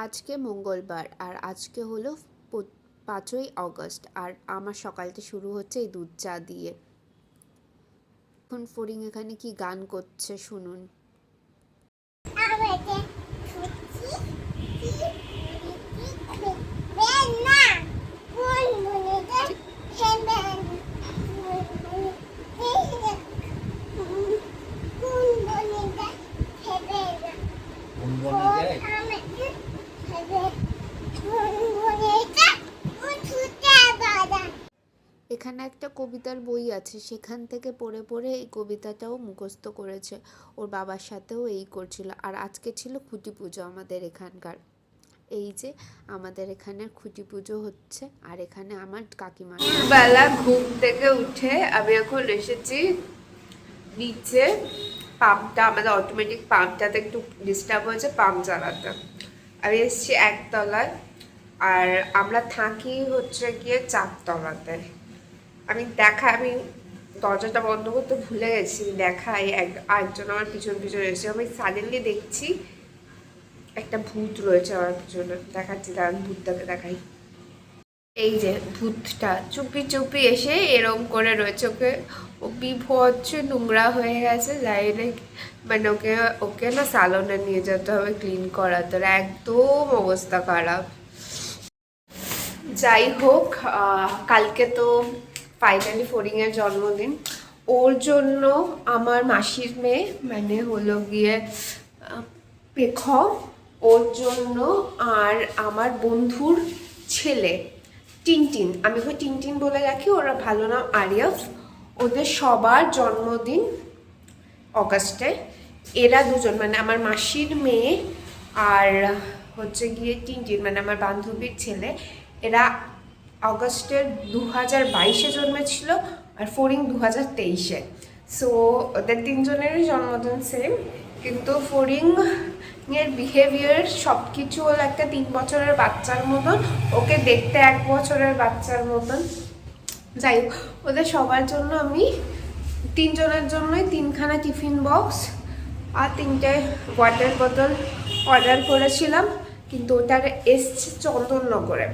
আজকে মঙ্গলবার আর আজকে হলো পাঁচই অগস্ট আর আমার সকালটা শুরু হচ্ছে এই দুধ চা দিয়ে। এখন ফরিং এখানে কি গান করছে শুনুন আমাদের ছুটি খেবে না কোন মনেটা খেবে না কোন মনেটা খেবে না কোন কোন বনে যায় আমাদের খেবে কোন মনেটা উঠুতে বাধা এখানে একটা কবিতার বই আছে, সেখান থেকে পড়ে পড়ে এই কবিতাটাও মুখস্থ করেছে। ওর বাবার সাথেও এই করছিল। আর আজকে ছিল খুঁটি পুজো আমাদের এখানকার। এই যে আমাদের এখানে খুঁটি পুজো হচ্ছে, আর এখানে আমার কাকিমা। বেলা ঘুম থেকে উঠে আমি এখন এসেছি নিচে পাম্পটা, আমাদের অটোমেটিক পাম্পটাতে একটু ডিস্টার্ব হয়েছে, পাম্প চালাতে আমি এসেছি একতলায়, আর আমরা থাকি হচ্ছে গিয়ে চারতলাতে। আমি দেখা, আমি দরজাটা বন্ধ করতে ভুলে গেছি দেখাই এক, আরেকজন আমার পিছন পিছন এসেছে আমি সাডেনলি দেখছি একটা ভূত রয়েছে আমার পিছনে। দেখাচ্ছি, দাঁড়ান, ভূতটাকে দেখাই। এই যে ভূতটা, চুপি চুপি এসে এরম করে রয়েছে। ওকে, ও বিভৎস নোংরা হয়ে গেছে যাই না মানে ওকে ওকে না সালনে নিয়ে যেতে হবে ক্লিন করাতে। একদম অবস্থা খারাপ। যাই হোক কালকে তো ফাইনালি ফরিংয়ের জন্মদিন। ওর জন্য আমার মাসির মেয়ে মানে হলো গিয়ে পেখ। ওর জন্য আর আমার বন্ধুর ছেলে, টিনটিন। আমি ওকে টিনটিন বলে রাখি ওরা ভালো নাম আরিয়াফ। ওদের সবার জন্মদিন অগাস্টে। এরা দুজন মানে আমার মাসির মেয়ে আর হচ্ছে গিয়ে টিনটিন মানে আমার বান্ধবীর ছেলে। এরা অগস্টের দু হাজার বাইশে জন্মেছিল আর ফোরিং দু হাজার তেইশে। সো ওদের তিনজনেরই জন্মদিন সেম কিন্তু ফোরিং এর বিহেভিয়ার সব কিছু হলো একটা তিন বছরের বাচ্চার মতন, ওকে দেখতে এক বছরের বাচ্চার মতন। যাই হোক, ওদের সবার জন্য আমি তিনজনের জন্যই তিনখানা টিফিন বক্স আর তিনটে ওয়াটার বোতল অর্ডার করেছিলাম, কিন্তু ওটার এসছে চন্দননগরে।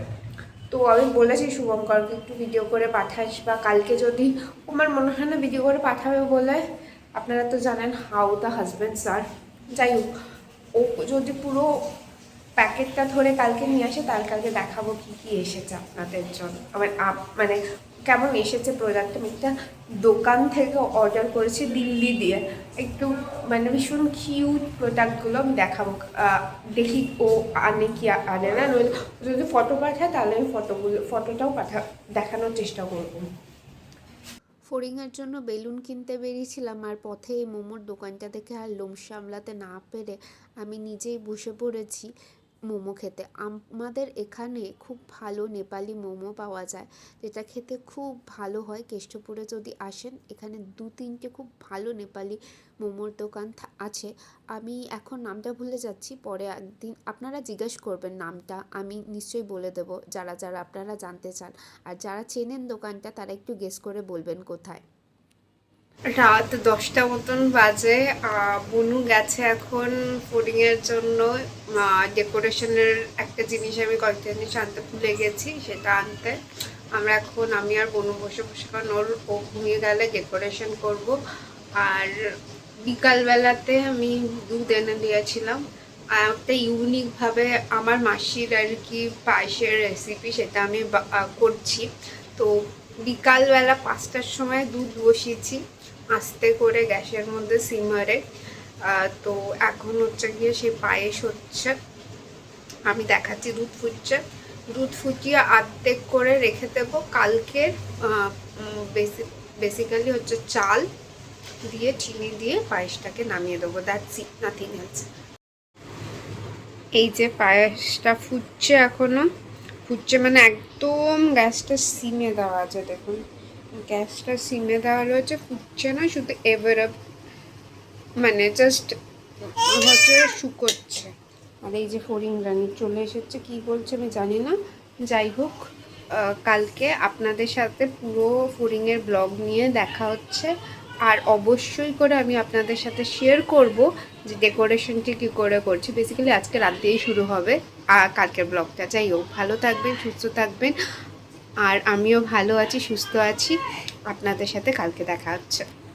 তো আমি বলেছি শুভঙ্করকে একটু ভিডিও করে পাঠাস বা কালকে যদি আমার মনে হয় না ভিডিও করে পাঠাবে বলে, আপনারা তো জানেন হাউ দ্য হাজব্যান্ড স্যার যাই হোক, ও যদি পুরো প্যাকেটটা ধরে কালকে নিয়ে আসে তার কালকে দেখাবো কি কি এসেছে আপনাদের জন্য। আমার মানে কেমন এসেছে প্রোডাক্ট আমি একটা দোকান থেকে অর্ডার করেছি দিল্লি দিয়ে। একটু মানে ভীষণ কিউট প্রোডাক্টগুলো আমি দেখাবো। দেখি ও আনে কি আনে না। যদি ফটো পাঠায় তাহলে আমি ফটোগুলো ফটোটাও পাঠা, দেখানোর চেষ্টা করব। ফড়িংয়ের জন্য বেলুন কিনতে বেরিয়েছিলাম আর পথে এই মোমোর দোকানটা দেখে আর লোম সামলাতে না পেরে আমি নিজেই বসে পড়েছি। মোমো খেতে। আমাদের এখানে খুব ভালো নেপালি মোমো পাওয়া যায়, যেটা খেতে খুব ভালো হয়। কেষ্টপুরে যদি আসেন, এখানে দু তিনটে খুব ভালো নেপালি মোমোর দোকান আছে। আমি এখন নামটা ভুলে যাচ্ছি, পরে একদিন আপনারা জিজ্ঞেস করবেন নামটা, আমি নিশ্চয়ই বলে দেবো। যারা যারা আপনারা জানতে চান, আর যারা চেনেন দোকানটা, তারা একটু গেস করে বলবেন কোথায়। রাত দশটা মতন বাজে। বনু গেছে এখন ফুডিং এর জন্য। ডেকোরেশনের একটা জিনিস আমি কয়েকটা জিনিস আনতে ভুলে গেছি, সেটা আনতে। আমরা এখন, আমি আর বনু বসে বসে কারণ ওর ও ঘুমিয়ে গেলে ডেকোরেশন করব। আর বিকালবেলাতে আমি দুধ এনে দিয়েছিলাম। একটা ইউনিকভাবে আমার মাসির আর কি পায়েসের রেসিপি সেটা আমি করছি। তো বিকালবেলা পাঁচটার সময় দুধ বসিয়েছি। আস্তে করে গ্যাসের মধ্যে সিমারে তো এখন হচ্ছে গিয়ে সেই পায়েস হচ্ছে। আমি দেখাচ্ছি দুধ ফুটছে। দুধ ফুটিয়ে আর্ধেক করে রেখে দেবো। কালকের বেসিক্যালি হচ্ছে চাল দিয়ে, চিনি দিয়ে পায়েসটাকে নামিয়ে দেবো। দ্যাটস ইট নাথিং এলস এই যে পায়েসটা ফুটছে এখনও। ফুটছে মানে একদম গ্যাসটা সিমে দেওয়া আছে, দেখুন। গ্যাসটা সিমে দেওয়া রয়েছে, ফুটছে না, শুধু এভার আপ মানে জাস্ট হচ্ছে শুকোচ্ছে আর এই যে ফরিং রানি চলে এসেছে, কি বলছে আমি জানি না। যাই হোক কালকে আপনাদের সাথে পুরো ফরিংয়ের ব্লগ নিয়ে দেখা হচ্ছে। আর অবশ্যই করে আমি আপনাদের সাথে শেয়ার করব যে ডেকোরেশনটি কী করে করছি। বেসিক্যালি আজকে রাত দিয়েই শুরু হবে আর কালকের ব্লগটা যাই হোক, ভালো থাকবেন, সুস্থ থাকবেন। আর আমিও ভালো আছি সুস্থ আছি। আপনাদের সাথে কালকে দেখা হচ্ছে।